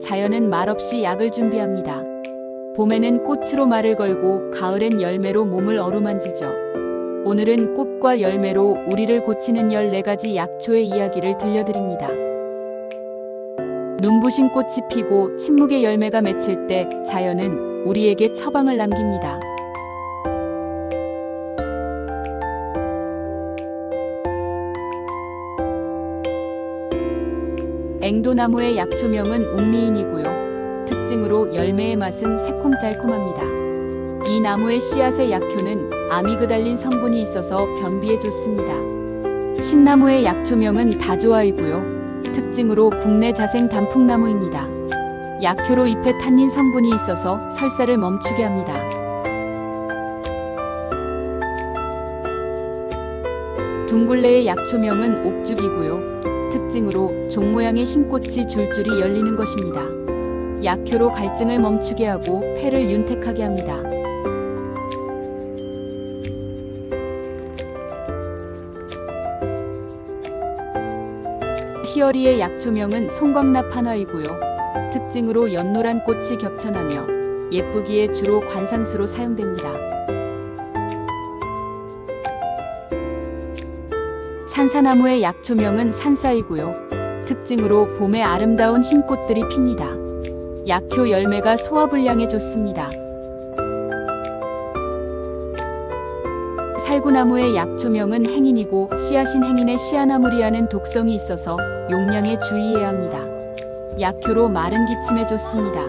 자연은 말없이 약을 준비합니다. 봄에는 꽃으로 말을 걸고 가을엔 열매로 몸을 어루만지죠. 오늘은 꽃과 열매로 우리를 고치는 14가지 약초의 이야기를 들려드립니다. 눈부신 꽃이 피고 침묵의 열매가 맺힐 때 자연은 우리에게 처방을 남깁니다. 앵도나무의 약초명은 웅미인이고요. 특징으로 열매의 맛은 새콤달콤합니다. 이 나무의 씨앗의 약효는 아미그달린 성분이 있어서 변비에 좋습니다. 신나무의 약초명은 다조아이고요. 특징으로 국내 자생 단풍나무입니다. 약효로 잎에 탄닌 성분이 있어서 설사를 멈추게 합니다. 둥굴레의 약초명은 옥죽이고요. 특징으로 종 모양의 흰 꽃이 줄줄이 열리는 것입니다. 약효로 갈증을 멈추게 하고 폐를 윤택하게 합니다. 희어리의 약초명은 송광납 한화이고요. 특징으로 연노란 꽃이 겹쳐나며 예쁘기에 주로 관상수로 사용됩니다. 산사나무의 약초명은 산사이고요. 특징으로 봄에 아름다운 흰 꽃들이 핍니다. 약효 열매가 소화불량에 좋습니다. 살구나무의 약초명은 행인이고 씨앗인 행인의 씨아나무리아는 독성이 있어서 용량에 주의해야 합니다. 약효로 마른 기침에 좋습니다.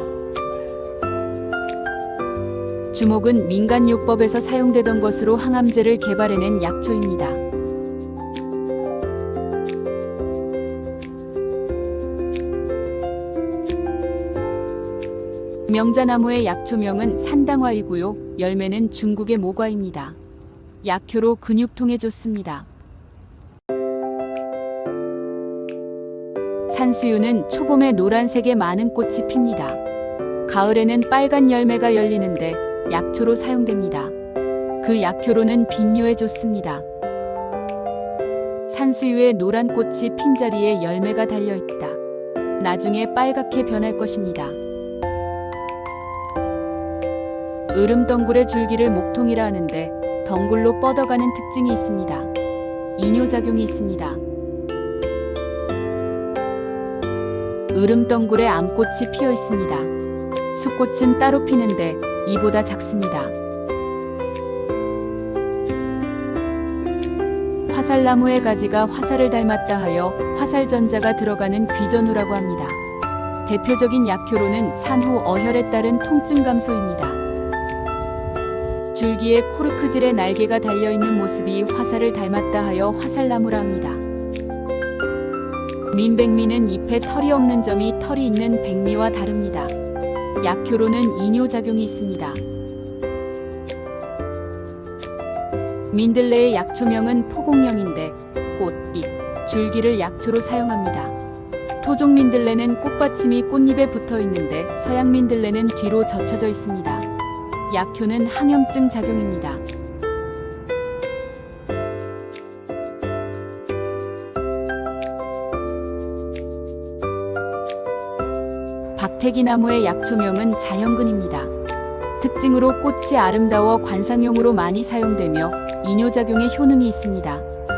주목은 민간요법에서 사용되던 것으로 항암제를 개발해낸 약초입니다. 명자나무의 약초명은 산당화이고요. 열매는 중국의 모과입니다. 약효로 근육통에 좋습니다. 산수유는 초봄에 노란색의 많은 꽃이 핍니다. 가을에는 빨간 열매가 열리는데 약초로 사용됩니다. 그 약효로는 빈뇨에 좋습니다. 산수유의 노란 꽃이 핀 자리에 열매가 달려 있다. 나중에 빨갛게 변할 것입니다. 으름덩굴의 줄기를 목통이라 하는데 덩굴로 뻗어가는 특징이 있습니다. 이뇨작용이 있습니다. 으름덩굴에 암꽃이 피어 있습니다. 수꽃은 따로 피는데 이보다 작습니다. 화살나무의 가지가 화살을 닮았다 하여 화살전자가 들어가는 귀전우라고 합니다. 대표적인 약효로는 산후 어혈에 따른 통증 감소입니다. 줄기에 코르크질의 날개가 달려있는 모습이 화살을 닮았다 하여 화살나무라 합니다. 민백미는 잎에 털이 없는 점이 털이 있는 백미와 다릅니다. 약효로는 이뇨작용이 있습니다. 민들레의 약초명은 포공령인데 꽃, 잎, 줄기를 약초로 사용합니다. 토종 민들레는 꽃받침이 꽃잎에 붙어 있는데 서양 민들레는 뒤로 젖혀져 있습니다. 약효는 항염증 작용입니다. 박태기나무의 약초명은 자형근입니다. 특징으로 꽃이 아름다워 관상용으로 많이 사용되며 이뇨작용의 효능이 있습니다.